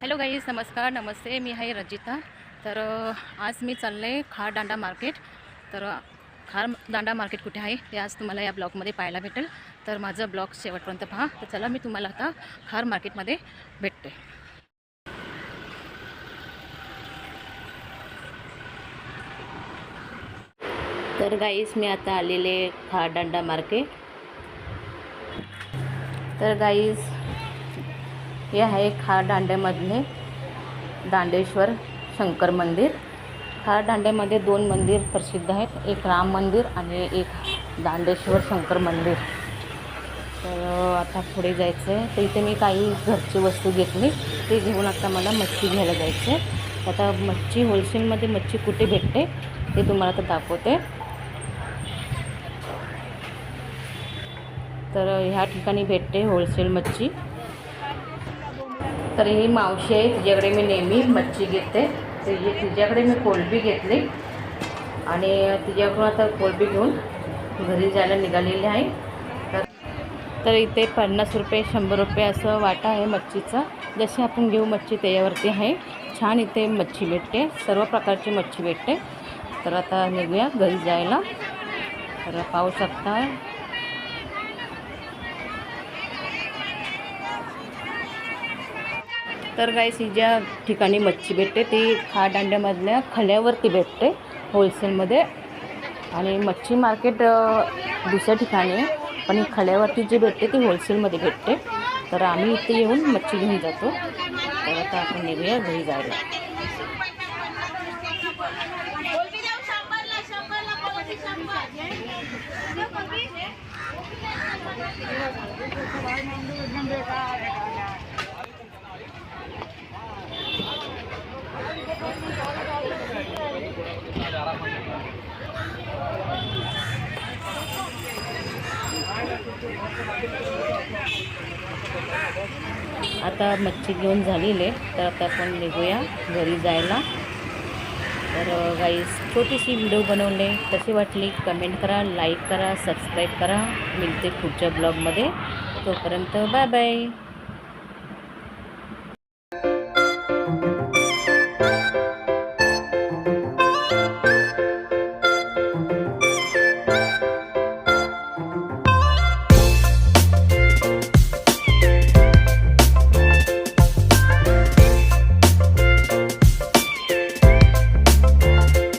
Hello guys नमस्कार नमस्ते मी आहे रजिता. तर आज मी चालले खार दांडा मार्केट. तर खार दांडा मार्केट कुठे आहे ते आज तुम्हाला या ब्लॉगमध्ये पाहायला भेटेल. तर माझं ब्लॉग शेवटपर्यंत पहा. तर चला मी तुम्हाला आता खार मार्केटमध्ये भेटते. तर गाईज मी आता आलेले खार दांडा मार्केट. तर गाईज हे आहे खा दांड्यामधले दांडेश्वर शंकर मंदिर. खा दांड्यामध्ये दोन मंदिर प्रसिद्ध आहेत एक राम मंदिर आणि एक दांडेश्वर शंकर मंदिर. तर आता पुढे जायचं आहे तर इथे मी काही घरची वस्तू घेतली ते घेऊन आता मला मच्छी घ्यायला जायचं आहे आता मच्छी होलसेलमध्ये मच्छी कुठे भेटते ते तुम्हाला आता दाखवते. तर ह्या ठिकाणी भेटते होलसेल मच्छी. तर ही मावशी आहे तिच्याकडे मी नेहमी मच्छी घेते. तर तिच्याकडे मी कोलबी घेतली. आणि तिच्याकडून आता कोलबी घेऊन घरी जायला निघालेली आहे. तर तर इथे पन्नास रुपये शंभर रुपये असं वाटा आहे मच्छीचा. जशी आपण घेऊ मच्छी त्याच्यावरती आहे. छान इथे मच्छी भेटते. सर्व प्रकारची मच्छी भेटते. तर आता निघूया घरी जायला. तर पाहू शकता. तर गाईस ही ज्या ठिकाणी मच्छी भेटते ती खा दांड्यामधल्या खल्यावरती भेटते होलसेलमध्ये आणि मच्छी मार्केट दुसऱ्या ठिकाणी आहे पण ही खल्यावरती जी भेटते ती होलसेलमध्ये भेटते. तर आम्ही इथे येऊन मच्छी घेऊन जातो. तर आता आपण निघूया घरी जायला. आता मच्छी घेऊन झालेली आहे तर आता आपण निघूया घरी जायला. तर गाईस छोटीशी व्हिडिओ बनवले. कशी वाटली? कमेंट करा लाईक करा सबस्क्राईब करा. मिळते पुढच्या ब्लॉगमध्ये तोपर्यंत बाय बाय